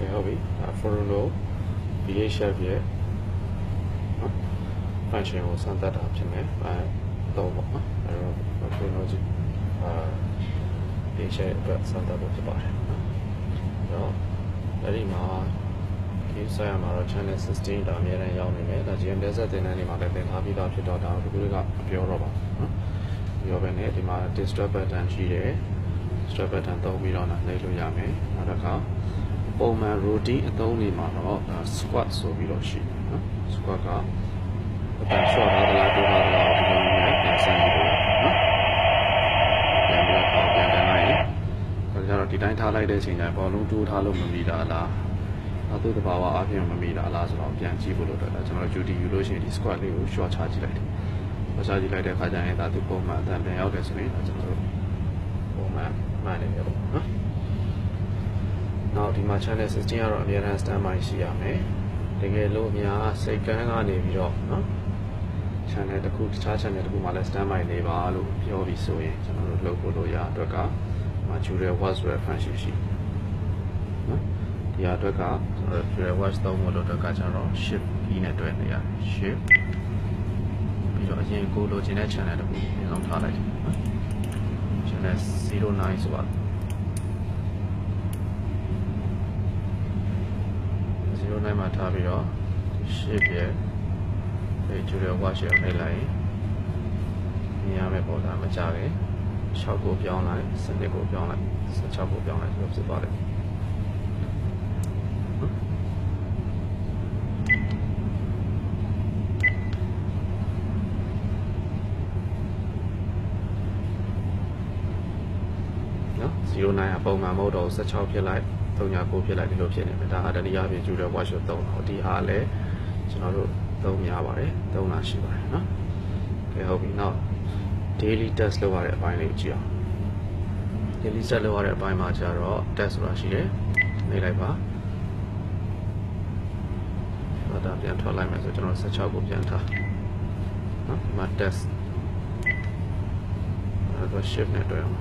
ကဲဟုတ်ပြီဒါ Frono VHF ရဲ့နော် function ကိုစမ်းသပ်တာဖြစ်မယ်အဲတော့ပေါ့နော်အဲတော့ Frono ကြီးအာ VHF အတွက်စမ်းသပ်ဖို့ဖြစ်ပါတယ်နော်အဲ့တော့အဲ့ဒီမှာဒီဆိုင်ရမှာတော့ channel 16ဒါအများနဲ့ရောက်နေမယ်ဒါ GM တက်ဆက်တင်တဲ့နေမှာလည်းသင်ထားပြီးသားဖြစ်တော့ဒါကိုဒီကမပြောတော့ပါဘူးနော်ပြောပဲနဲ့ဒီမှာ disturb button ရှိတယ် strap button သုံးပြီးတော့နှိပ်လို့ရမယ်နောက်တစ်ခါ ပုံမှန် routine အသုံးတွေမှာတော့ဒါ squat ဆိုပြီးတော့ရှိတယ်နော် squat က button short ထားသလားတိုးထားသလားဒီလိုမျိုးပြန်ဆန်းကြည့်လို့နော်ပြန်ပြီးတော့ပြန်ကန်လိုက်ရင်ဒါကြတော့ဒီတိုင်းထားလိုက်တဲ့အချိန်ကျရင်ဘောလုံးတိုးထားလို့မမိတာလားနောက်သူ့တဘာဝအပြင်မမိတာလားဆိုတော့ပြန်ကြည့်ဖို့လို့တော့ကျွန်တော် duty ယူလို့ရှိရင်ဒီ squat လေးကို short ချကြည့်လိုက်တယ်။ချကြည့်လိုက်တဲ့အခါကျရင်ဒါသူပုံမှန်အတန်ပြန်ရောက်တယ်ဆိုရင်ဒါကျွန်တော်တို့ပုံမှန်မှန်နေတယ်ပေါ့နော်။ နောက်ဒီမှာ channel 16ကတော့အများအား standby ရှိရမယ်။တကယ်လို့အများစိတ်ကန်းကနေပြီးတော့နော် channel တစ်ခုတခြား channel တစ်ခုမှလည်း standby နေပါလို့ပြောပြီးဆိုရင်ကျွန်တော်တို့လုပ်ဖို့လို့ရအတွက်ကမှာ Jurel Watch ဆိုတဲ့ function ရှိတယ်။နော်။ဒီအတွက်ကကျွန်တော်တို့ Jurel Watch သုံးဖို့လို့အတွက်ကကျွန်တော် shift key နဲ့တွဲနေရတယ်။ shift ပြီးတော့အရင်ကိုလိုချင်တဲ့ channel တစ်ခုပြန်အောင်ထားလိုက်တယ်နော်။ channel 09ဆိုတာ 09မှာထားပြီးတော့ shape ရဲ့ဒီ Julia Watch ရဲ့နှိပ်လိုက်ရင်မြင်ရမယ့်ပုံစံမကြခင်6ကိုပြောင်းလိုက်7ကိုပြောင်းလိုက်16ကိုပြောင်းလိုက်ဆိုဖြစ်သွားတယ်နော်09ကပုံမှန်မဟုတ်တော့16ဖြစ်လိုက် 39ဖြစ်လိုက်ဒီလိုဖြစ်နေတယ်ဒါအတတိယပြင် Julia Watch ကိုသုံးတော့ဒီဟာလည်းကျွန်တော်တို့သုံးများပါတယ်သုံးတာရှိပါတယ်နော်ကဲဟုတ်ပြီနောက် daily test လုပ်ရတဲ့အပိုင်းလေးကိုကြည့်အောင် daily test လုပ်ရတဲ့အပိုင်းမှာကျတော့ test ဆိုတာရှိတယ်နေလိုက်ပါဒါပြန်ထွက်လိုက်မယ်ဆိုကျွန်တော်16ကိုပြန်ထားနော်ဒီမှာ test အဲ့တော့ shift နဲ့တွဲအောင်